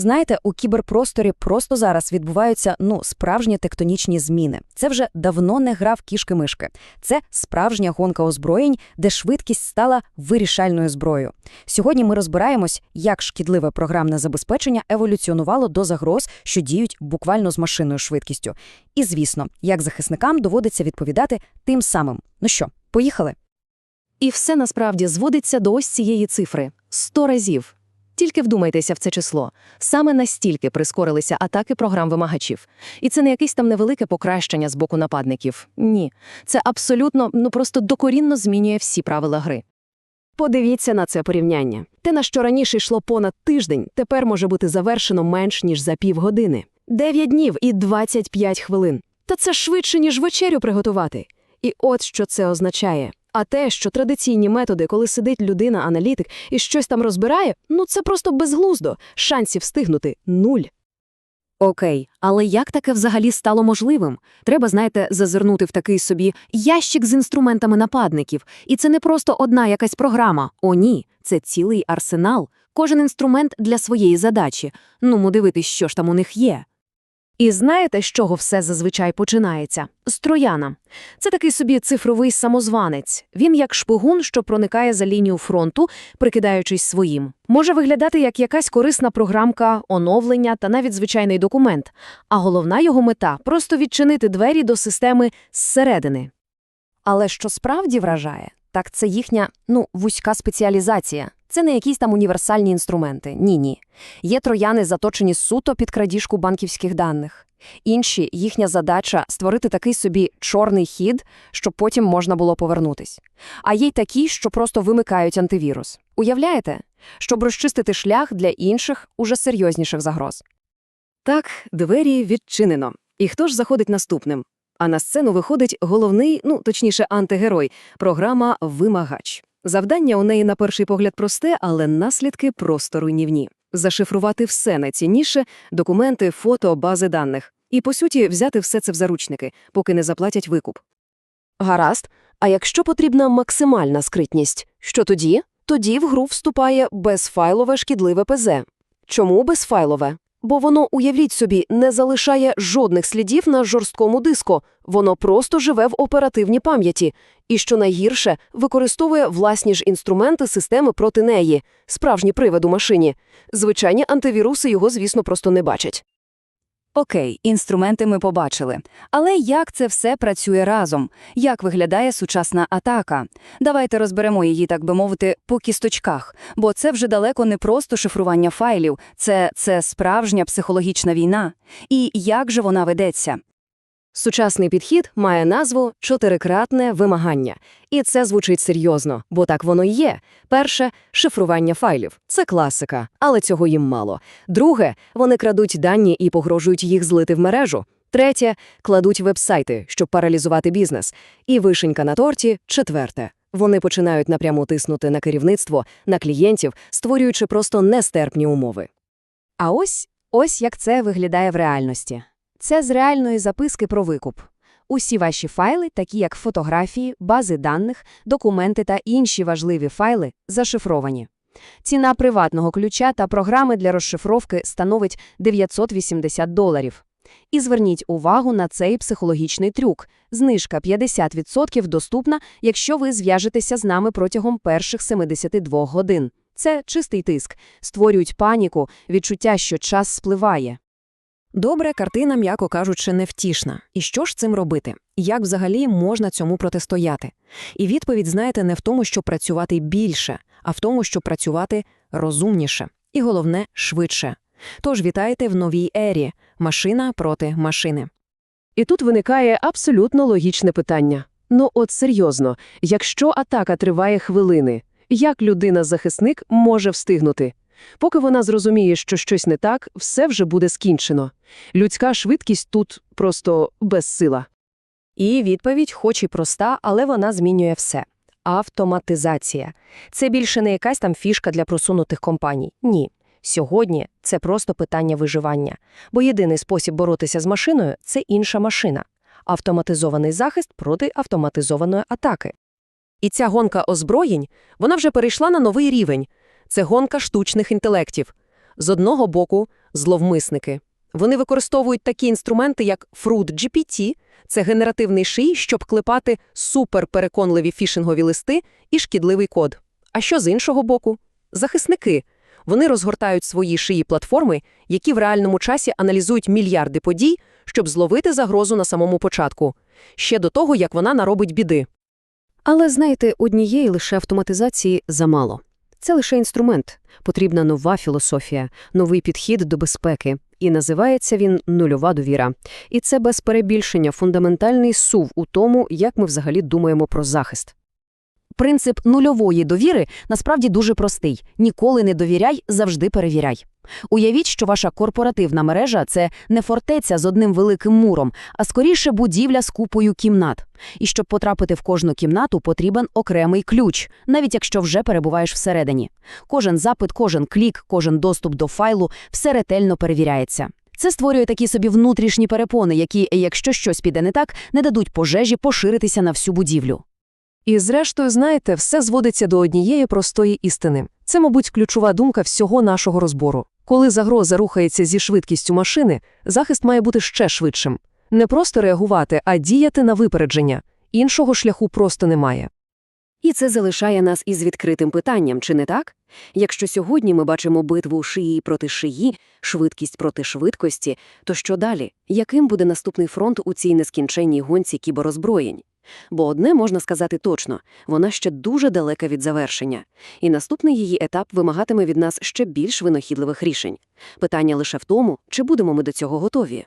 Знаєте, у кіберпросторі просто зараз відбуваються ну справжні тектонічні зміни. Це вже давно не гра в кішки-мишки. Це справжня гонка озброєнь, де швидкість стала вирішальною зброєю. Сьогодні ми розбираємось, як шкідливе програмне забезпечення еволюціонувало до загроз, що діють буквально з машинною швидкістю. І, звісно, як захисникам доводиться відповідати тим самим. Ну що, поїхали? І все насправді зводиться до ось цієї цифри – 100 разів. Тільки вдумайтеся в це число. Саме настільки прискорилися атаки програм-вимагачів. І це не якесь там невелике покращення з боку нападників. Ні. Це абсолютно, ну просто докорінно змінює всі правила гри. Подивіться на це порівняння. Те, на що раніше йшло понад тиждень, тепер може бути завершено менш ніж за півгодини. 9 днів і 25 хвилин. Та це швидше, ніж вечерю приготувати. І от що це означає. А те, що традиційні методи, коли сидить людина-аналітик і щось там розбирає, ну це просто безглуздо. Шансів встигнути нуль. Окей, але як таке взагалі стало можливим? Треба, знаєте, зазирнути в такий собі ящик з інструментами нападників. І це не просто одна якась програма. О, ні, це цілий арсенал. Кожен інструмент для своєї задачі. Ну, дивитись, що ж там у них є. І знаєте, з чого все зазвичай починається? З трояна. Це такий собі цифровий самозванець. Він як шпигун, що проникає за лінію фронту, прикидаючись своїм. Може виглядати як якась корисна програмка, оновлення та навіть звичайний документ. А головна його мета просто відчинити двері до системи зсередини. Але що справді вражає, так це їхня ну вузька спеціалізація. Це не якісь там універсальні інструменти. Ні, ні. Є трояни, заточені суто під крадіжку банківських даних. Інші їхня задача створити такий собі чорний хід, щоб потім можна було повернутись. А є й такі, що просто вимикають антивірус. Уявляєте? Щоб розчистити шлях для інших, уже серйозніших загроз. Так, двері відчинено. І хто ж заходить наступним? А на сцену виходить головний, ну точніше, антигерой програма Вимагач. Завдання у неї на перший погляд просте, але наслідки просто руйнівні. Зашифрувати все найцінніше документи, фото, бази даних. І, по суті, взяти все це в заручники, поки не заплатять викуп. Гаразд. А якщо потрібна максимальна скритність, що тоді? Тоді в гру вступає безфайлове шкідливе ПЗ. Чому безфайлове? Бо воно, уявіть собі, не залишає жодних слідів на жорсткому диску, воно просто живе в оперативній пам'яті. І, що найгірше, використовує власні ж інструменти системи проти неї, справжні привид у машині. Звичайні антивіруси його, звісно, просто не бачать. Окей, інструменти ми побачили. Але як це все працює разом? Як виглядає сучасна атака? Давайте розберемо її, так би мовити, по кісточках. Бо це вже далеко не просто шифрування файлів, це, це справжня психологічна війна. І як же вона ведеться? Сучасний підхід має назву чотирикратне вимагання. І це звучить серйозно, бо так воно і є. Перше шифрування файлів це класика, але цього їм мало. Друге, вони крадуть дані і погрожують їх злити в мережу. Третє кладуть вебсайти, щоб паралізувати бізнес. І вишенька на торті четверте. Вони починають напряму тиснути на керівництво, на клієнтів, створюючи просто нестерпні умови. А ось ось як це виглядає в реальності. Це з реальної записки про викуп. Усі ваші файли, такі як фотографії, бази даних, документи та інші важливі файли, зашифровані. Ціна приватного ключа та програми для розшифровки становить 980 доларів. І зверніть увагу на цей психологічний трюк. Знижка 50% доступна, якщо ви зв'яжетеся з нами протягом перших 72 годин. Це чистий тиск. Створюють паніку, відчуття, що час спливає. Добре, картина, м'яко кажучи, невтішна. І що ж цим робити? Як взагалі можна цьому протистояти? І відповідь, знаєте, не в тому, щоб працювати більше, а в тому, щоб працювати розумніше. І головне, швидше. Тож вітайте в новій ері – машина проти машини. І тут виникає абсолютно логічне питання. Ну от серйозно, якщо атака триває хвилини, як людина-захисник може встигнути? Поки вона зрозуміє, що щось не так, все вже буде скінчено. Людська швидкість тут просто безсила. І відповідь, хоч і проста, але вона змінює все. Автоматизація. Це більше не якась там фішка для просунутих компаній. Ні. Сьогодні це просто питання виживання. Бо єдиний спосіб боротися з машиною це інша машина. Автоматизований захист проти автоматизованої атаки. І ця гонка озброєнь, вона вже перейшла на новий рівень. Це гонка штучних інтелектів. З одного боку, зловмисники. Вони використовують такі інструменти, як Fruit GPT – це генеративний ший, щоб клепати суперпереконливі фішингові листи і шкідливий код. А що з іншого боку? Захисники. Вони розгортають свої шиї платформи, які в реальному часі аналізують мільярди подій, щоб зловити загрозу на самому початку, ще до того, як вона наробить біди. Але, знаєте, однієї лише автоматизації замало. Це лише інструмент. Потрібна нова філософія, новий підхід до безпеки. І називається він «нульова довіра». І це без перебільшення фундаментальний сув у тому, як ми взагалі думаємо про захист. Принцип нульової довіри насправді дуже простий. Ніколи не довіряй, завжди перевіряй. Уявіть, що ваша корпоративна мережа – це не фортеця з одним великим муром, а скоріше будівля з купою кімнат. І щоб потрапити в кожну кімнату, потрібен окремий ключ, навіть якщо вже перебуваєш всередині. Кожен запит, кожен клік, кожен доступ до файлу – все ретельно перевіряється. Це створює такі собі внутрішні перепони, які, якщо щось піде не так, не дадуть пожежі поширитися на всю будівлю. І зрештою, знаєте, все зводиться до однієї простої істини. Це, мабуть, ключова думка всього нашого розбору. Коли загроза рухається зі швидкістю машини, захист має бути ще швидшим. Не просто реагувати, а діяти на випередження. Іншого шляху просто немає. І це залишає нас із відкритим питанням, чи не так? Якщо сьогодні ми бачимо битву шиї проти шиї, швидкість проти швидкості, то що далі? Яким буде наступний фронт у цій нескінченній гонці кіберозброєнь? Бо одне можна сказати точно – вона ще дуже далека від завершення. І наступний її етап вимагатиме від нас ще більш винахідливих рішень. Питання лише в тому, чи будемо ми до цього готові.